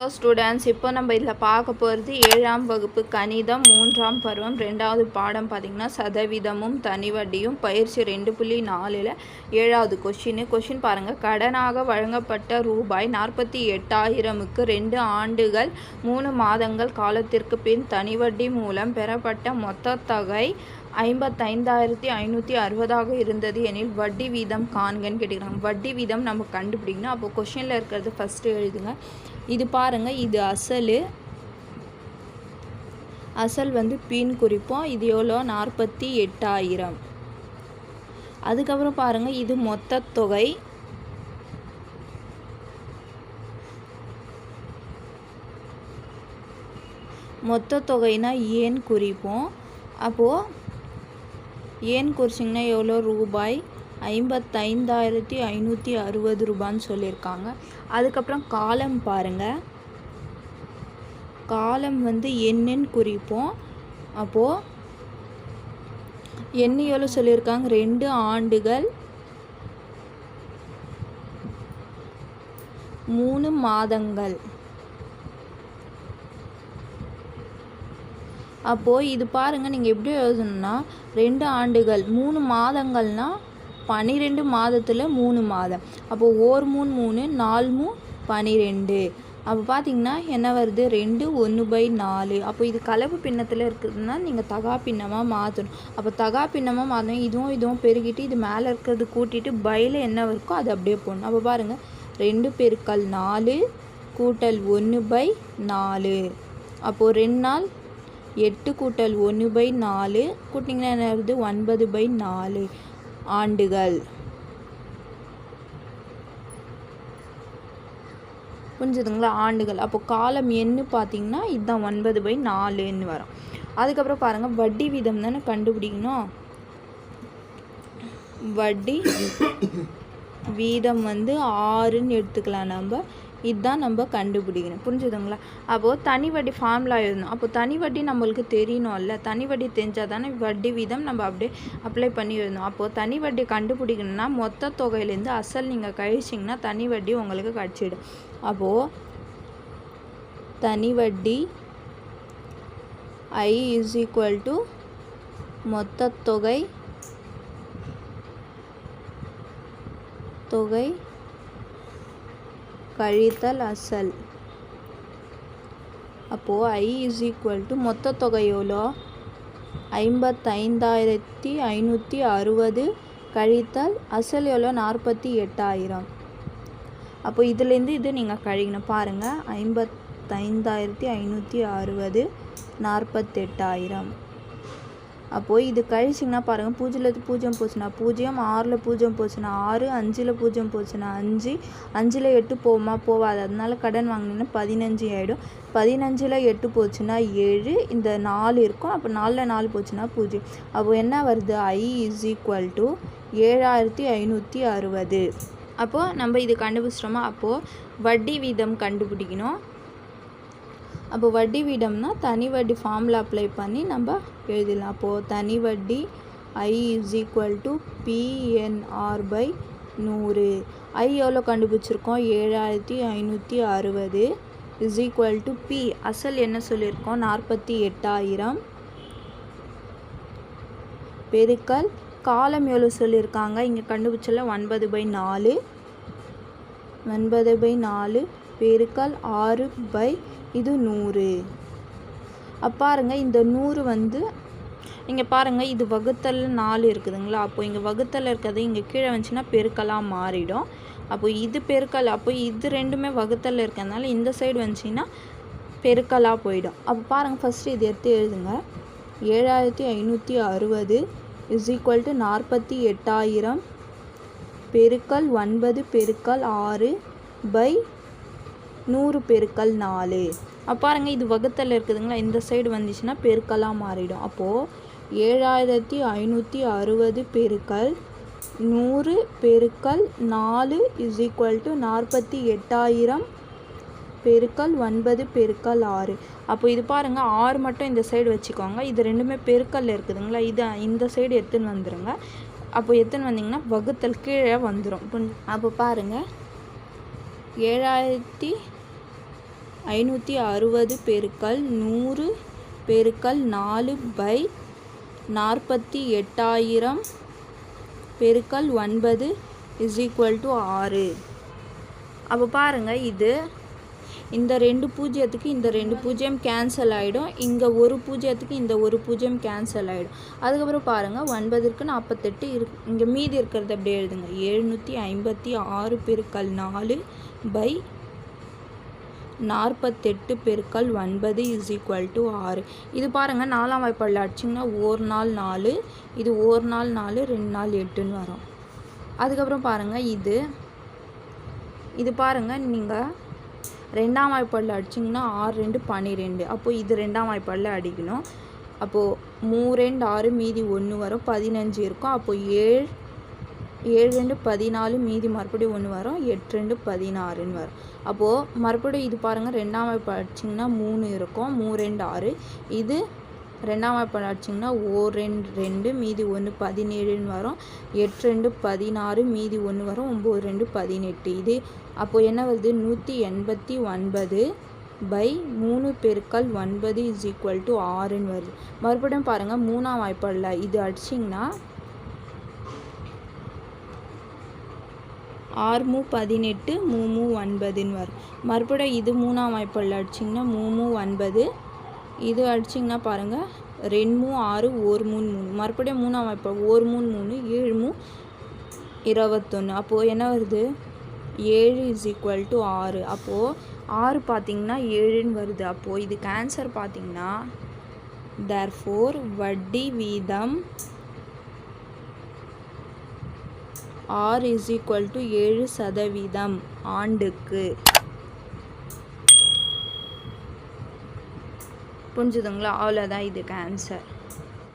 Hello students இப்போ நம்ம இதில் பார்க்க போகிறது ஏழாம் வகுப்பு கணிதம் மூன்றாம் பருவம் ரெண்டாவது பாடம் பார்த்திங்கன்னா சதவீதமும் தனிவட்டியும் பயிற்சி ரெண்டு புள்ளி நாலில் ஏழாவது கொஷின் கொஷின் பாருங்கள் கடனாக வழங்கப்பட்ட ரூபாய் நாற்பத்தி எட்டாயிரமுக்கு ரெண்டு ஆண்டுகள் மூணு மாதங்கள் காலத்திற்கு பின் தனிவட்டி மூலம் பெறப்பட்ட மொத்த தொகை ஐம்பத்தைந்தாயிரத்தி ஐநூற்றி அறுபதாக இருந்தது எனில் வட்டி வீதம் காண்கன்னு கேட்டுக்கிறாங்க. வட்டி வீதம் நம்ம கண்டுபிடிக்கணும். அப்போ கொஷினில் இருக்கிறது ஃபஸ்ட்டு எழுதுங்க. இது பாருங்கள் இது அசல். அசல் வந்து பின் குறிப்போம். இது எவ்வளோ? நாற்பத்தி எட்டாயிரம். அதுக்கப்புறம் பாருங்கள் இது மொத்த தொகை. மொத்த தொகைனா ஏன் குறிப்போம்? அப்போது ஏன் குறிச்சிங்கன்னா எவ்வளோ? ரூபாய். ஐம்பத்தைந்தாயிரத்தி ஐநூற்றி அறுபது ரூபான்னு சொல்லியிருக்காங்க. அதுக்கப்புறம் காலம் பாருங்கள் காலம் வந்து என்னன்னு குறிப்போம். அப்போது என்ன எவ்வளோ சொல்லியிருக்காங்க. ரெண்டு ஆண்டுகள் மூணு மாதங்கள். அப்போது இது பாருங்கள் நீங்கள் எப்படி எழுதணும்னா ரெண்டு ஆண்டுகள் மூணு மாதங்கள்னால் பன்னிரெண்டு மாதத்தில் மூணு மாதம். அப்போது ஓர் மூணு மூணு நாலு மூ பன்னிரெண்டு அப்போ பார்த்தீங்கன்னா என்ன வருது? ரெண்டு ஒன்று பை நாலு. அப்போ இது கலப்பு பின்னத்தில் இருக்குதுன்னா நீங்கள் தகா பின்னமாக மாற்றணும் அப்போ தகா பின்னமாக மாற்றணும் இதுவும் இதுவும் பெருகிட்டு இது மேலே இருக்கிறது கூட்டிட்டு பையில் என்ன இருக்கோ அது அப்படியே போடணும். அப்போ பாருங்கள் ரெண்டு பெருக்கல் நாலு கூட்டல் ஒன்று பை நாலு. அப்போது ரெண்டு நாள் எட்டு கூட்டல் ஒன்று பை நாலு. கூட்டிங்கன்னா என்ன வருது? ஒன்பது பை நாலு. ஆண்டுகள். புரிஞ்சுதுங்களா? ஆண்டுகள். அப்போ காலம் எண்ணு பார்த்தீங்கன்னா இதுதான் ஒன்பது பை நாலுன்னு வரும். அதுக்கப்புறம் பாருங்கள் வட்டி வீதம் தானே கண்டுபிடிக்கணும்? வட்டி வீதம் வந்து ஆறுன்னு எடுத்துக்கலாம் நம்ம. இதுதான் நம்ம கண்டுபிடிக்கணும். புரிஞ்சுதுங்களா? அப்போது தனி வட்டி ஃபார்முலா எழுதணும். அப்போ தனி வட்டி நம்மளுக்கு தெரியணும்ல. தனி வட்டி தெரிஞ்சால் தானே வட்டி வீதம் நம்ம அப்படியே அப்ளை பண்ணி எழுதணும். அப்போது தனி வட்டி கண்டுபிடிக்கணும்னா மொத்த தொகையிலேருந்து அசல் நீங்கள் கழிச்சிங்கன்னா தனி வட்டி உங்களுக்கு கிடச்சிடும் அப்போது தனி வட்டி ஐ இஸ் ஈக்குவல் டு மொத்த தொகை தொகை கழித்தல் அசல். அப்போது ஐ இஸ் ஈக்குவல் டு மொத்த தொகை எவ்வளோ? ஐம்பத்தைந்தாயிரத்தி ஐநூற்றி அறுபது கழித்தல் அசல் எவ்வளோ? நாற்பத்தி எட்டாயிரம். அப்போ இதுலேருந்து இது நீங்கள் கழிக்கணும். பாருங்கள் ஐம்பத்தைந்தாயிரத்தி ஐநூற்றி அறுபது நாற்பத்தெட்டாயிரம். அப்போது இது கழிச்சிங்கன்னா பாருங்கள் பூஜ்ஜியத்தில் பூஜ்ஜியம் போச்சுன்னா பூஜ்ஜியம் ஆறில் பூஜ்ஜியம் போச்சுன்னா ஆறு அஞ்சில் பூஜ்ஜியம் போச்சுன்னா அஞ்சு அஞ்சில் எட்டு போகுமா போகாது அதனால கடன் வாங்கினீங்கன்னா பதினஞ்சு ஆகிடும் பதினஞ்சில் எட்டு போச்சுன்னா ஏழு இந்த நாலு இருக்கும். அப்போ நாலில் நாலு போச்சுன்னா பூஜ்ஜியம் அப்போது என்ன வருது? ஐ இஸ் ஈக்குவல் டு ஏழாயிரத்தி ஐநூற்றி அறுபது. அப்போது நம்ம இது கண்டுபிடிச்சிட்டோமா? அப்போது வட்டி வீதம் கண்டுபிடிக்கணும். அப்போ வட்டி வீதம்னா தனி வட்டி ஃபார்மில் அப்ளை பண்ணி நம்ம எழுதிடலாம் அப்போது தனி வட்டி I is equal to PNR by நூறு. ஐ எவ்வளோ கண்டுபிடிச்சிருக்கோம்? ஏழாயிரத்தி ஐநூற்றி அறுபது இஸ் ஈக்குவல் டு பி அசல் என்ன சொல்லியிருக்கோம்? நாற்பத்தி எட்டாயிரம். பெருக்கல். காலம் எவ்வளோ சொல்லியிருக்காங்க? இங்கே கண்டுபிடிச்சல ஒன்பது பை நாலு. ஒன்பது பை நாலு. பெருக்கல் ஆறு பை இது நூறு. பாருங்க இந்த நூறு வந்து இங்கே பாருங்கள் இது வகுத்தல் நாலு இருக்குதுங்களா? அப்போ இங்கே வகுத்தல் இருக்கிறது இங்கே கீழே வந்துச்சுன்னா பெருக்கலாக மாறிடும். அப்போ இது பெருக்கல் அப்போ இது ரெண்டுமே வகுத்தல் இருக்கிறதுனால இந்த சைடு வந்துச்சின்னா பெருக்கலாக போயிடும். அப்போ பாருங்கள் ஃபஸ்ட்டு இது எடுத்து எழுதுங்க. ஏழாயிரத்தி ஐநூற்றி அறுபது இஸ் ஈக்குவல் டு நாற்பத்தி எட்டாயிரம். பெருக்கல் ஒன்பது பெருக்கல் ஆறு பை நூறு பெருக்கல் நாலு. அப்போ பாருங்கள் இது வகுத்தல் இருக்குதுங்களா? இந்த சைடு வந்துச்சுன்னா பெருக்கலாக மாறிடும். அப்போது ஏழாயிரத்தி ஐநூற்றி அறுபது பெருக்கல் நூறு பெருக்கல் நாலு இஸ் ஈக்குவல் டு நாற்பத்தி எட்டாயிரம் பெருக்கல் ஒன்பது பெருக்கல் ஆறு. அப்போ இது பாருங்கள் ஆறு மட்டும் இந்த சைடு வச்சுக்கோங்க. இது ரெண்டுமே பெருக்கல் இருக்குதுங்களா? இது இந்த சைடு எடுத்துன்னு வந்துடுங்க அப்போ எடுத்துன்னு வந்தீங்கன்னா வகுத்தல் கீழே வந்துடும் அப்போ பாருங்கள் ஏழாயிரத்தி ஐநூற்றி அறுபது பெருக்கல் நூறு பெருக்கல் நாலு பை நாற்பத்தி எட்டாயிரம் பெருக்கல் ஒன்பது இஸ் ஈக்குவல் டு ஆறு. அப்போ பாருங்கள் இது. இந்த ரெண்டு பூஜ்ஜியத்துக்கு இந்த ரெண்டு பூஜ்ஜியம் கேன்சல் ஆகிடும் இங்கே ஒரு பூஜ்ஜியத்துக்கு இந்த ஒரு பூஜ்ஜியம் கேன்சல் ஆகிடும் அதுக்கப்புறம் பாருங்கள் ஒன்பதுக்கு நாற்பத்தெட்டு இரு இங்கே மீதி இருக்கிறத அப்படியே எழுதுங்க. எழுநூற்றி ஐம்பத்தி ஆறு பெருக்கல் நாலு பை நாற்பத்தெட்டு பெருக்கல் ஒன்பது இஸ் ஈக்குவல் டு ஆறு. இது பாருங்கள் நாலாம் வாய்ப்பாடில் அடிச்சிங்கன்னா ஒரு நாள் நாலு இது ஒரு நாள் நாலு ரெண்டு நாள் எட்டுன்னு வரும். அதுக்கப்புறம் பாருங்கள் இது இது பாருங்கள் நீங்கள் ரெண்டாம் வாய்ப்பாடில் அடிச்சிங்கன்னா ஆறு ரெண்டு பன்னிரெண்டு அப்போது இது ரெண்டாம் வாய்ப்பாடில் அடிக்கணும். அப்போது மூ ரெண்டு ஆறு மீதி ஒன்று வரும் பதினஞ்சு இருக்கும். அப்போது ஏழு ஏழு ரெண்டு பதினாலு மீதி மறுபடியும் ஒன்று வரும். எட்டு ரெண்டு பதினாறுன்னு வரும். அப்போது மறுபடியும் இது பாருங்கள் ரெண்டாம் வாய்ப்பு அடிச்சிங்கன்னா மூணு இருக்கும். மூ ரெண்டு ஆறு. இது ரெண்டாம் வாய்ப்பு அடிச்சிங்கன்னா ஓ ரெண்டு ரெண்டு மீதி ஒன்று பதினேழுன்னு வரும். எட்டு ரெண்டு பதினாறு மீதி ஒன்று வரும். ஒம்பது ரெண்டு பதினெட்டு. இது அப்போது என்ன வருது? நூற்றி எண்பத்தி ஒன்பது பை மூணு பெருக்கல் ஒன்பது இஸ் ஈக்குவல் டு ஆறுன்னு வருது. மறுபடியும் பாருங்கள் மூணாம் வாய்ப்பாடில் இது அடிச்சிங்கன்னா ஆறுமு பதினெட்டு மூமு ஒன்பதுன்னு வரும். மறுபடியும் இது மூணாம் வாய்ப்பில் அடிச்சிங்கன்னா மூமு ஒன்பது. இது அடிச்சிங்கன்னா பாருங்கள் ரெண்டு மூ ஆறு ஒரு மூணு மூணு. மறுபடியும் மூணாம் வாய்ப்பாடு ஒரு மூணு மூணு ஏழு மூ இருபத்தொன்று அப்போது என்ன வருது? ஏழு இஸ் ஈக்குவல் டு ஆறு. அப்போது ஆறு பார்த்தீங்கன்னா ஏழுன்னு வருது. அப்போது இதுக்கு ஆன்சர் பார்த்தீங்கன்னா தர்ஃபோர் வட்டி வீதம் ஆர் இஸ் ஈக்குவல் டு ஏழு சதவீதம் ஆண்டுக்கு. புரிஞ்சுதுங்களா? அவ்வளோதான் இதுக்கு ஆன்சர்